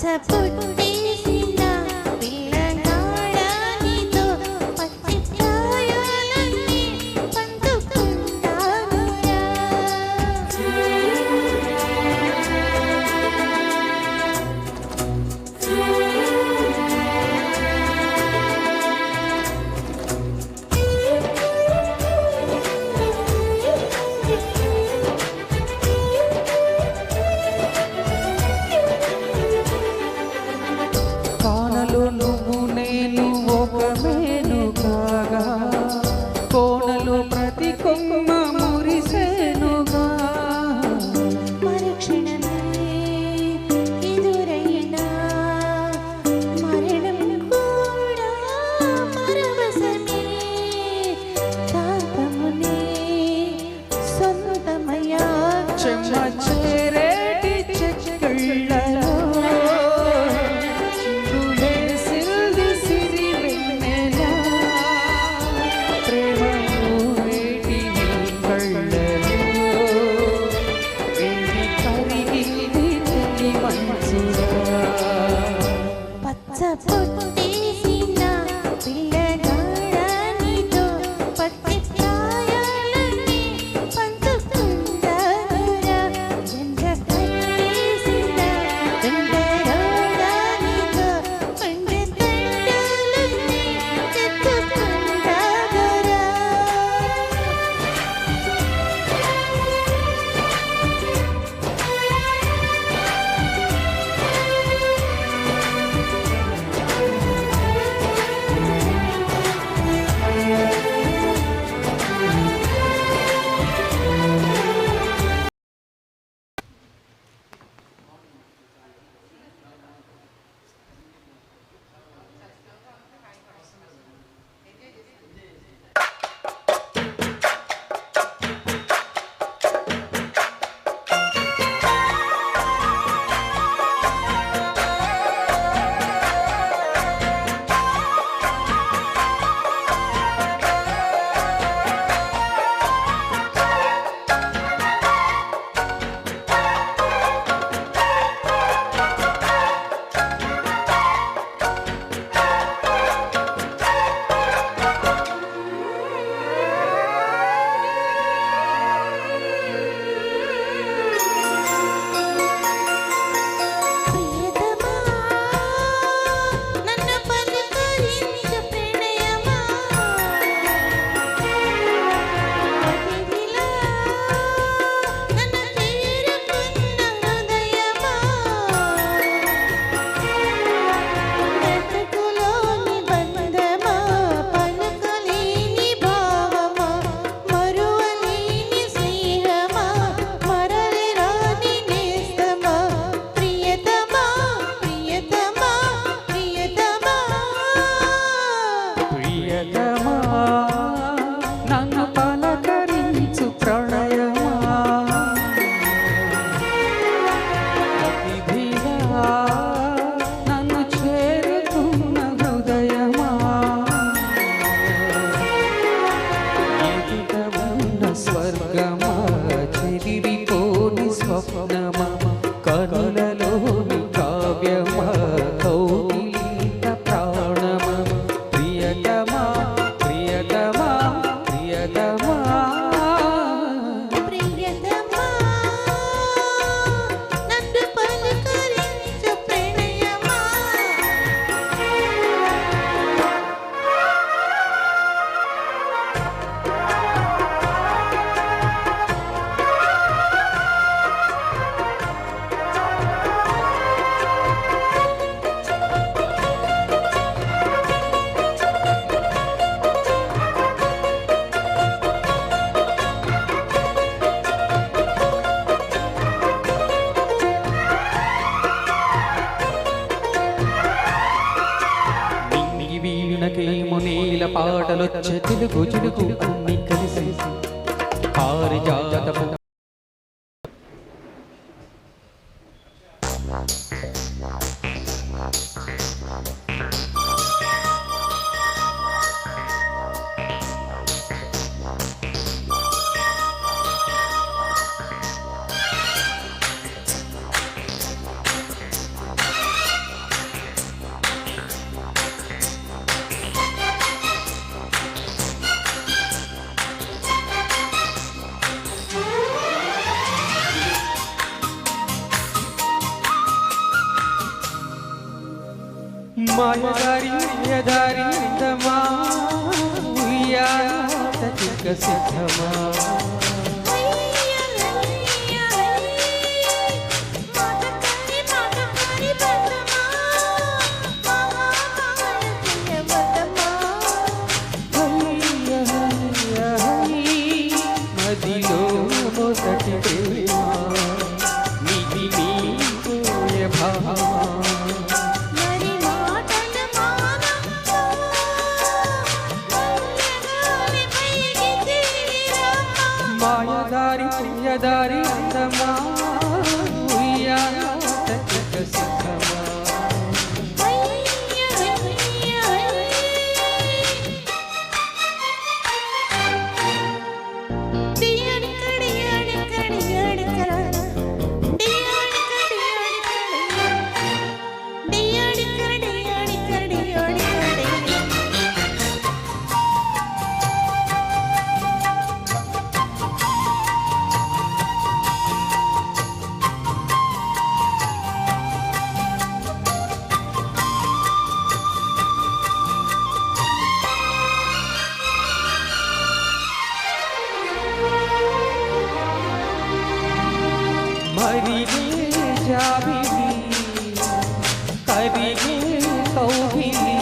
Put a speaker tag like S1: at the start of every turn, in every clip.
S1: to a me పాటలొచ్చే Telugu చిలుకు అన్ని కలిసి. పారిజాతపు మాయదారి మాయదారి ఉయ్యాల సిద్ధమా? करिहि कौहिली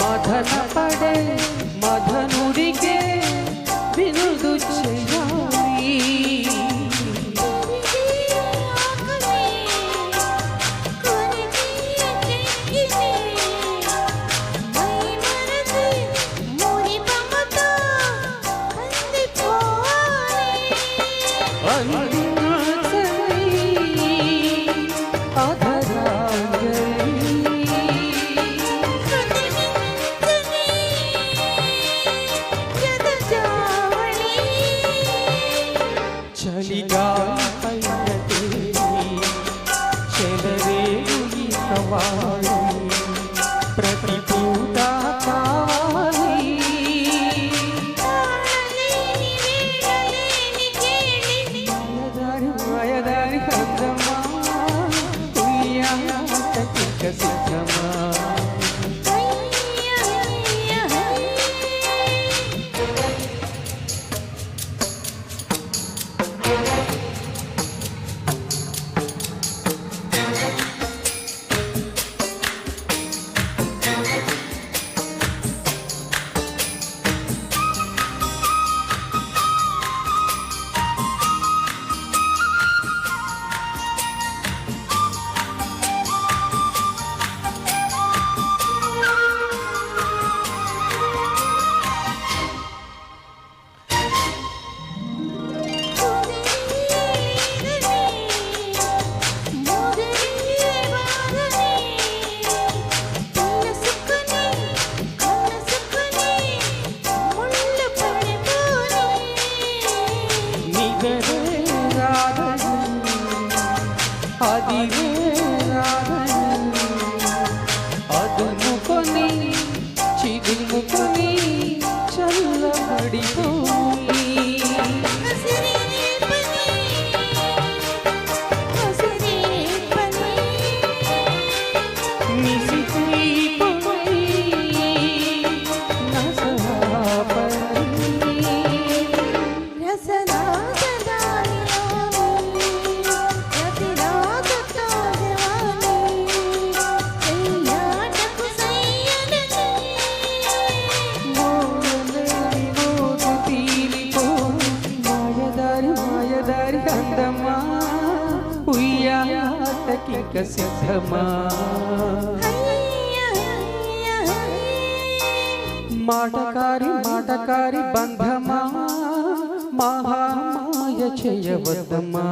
S1: मधन पडे मधनुरिगे बिरुदु छयारी One, one. বাবা। నిగరే రాధను అదిరే రాధను అదుముకొని చిదుముకొని మాయదారి మాయదారి అందమా? ఉయ్యాటకిక సిద్ధమా? మాటకారి మాటకారి బంధమా? మహామాయ చేయవద్దమ్మా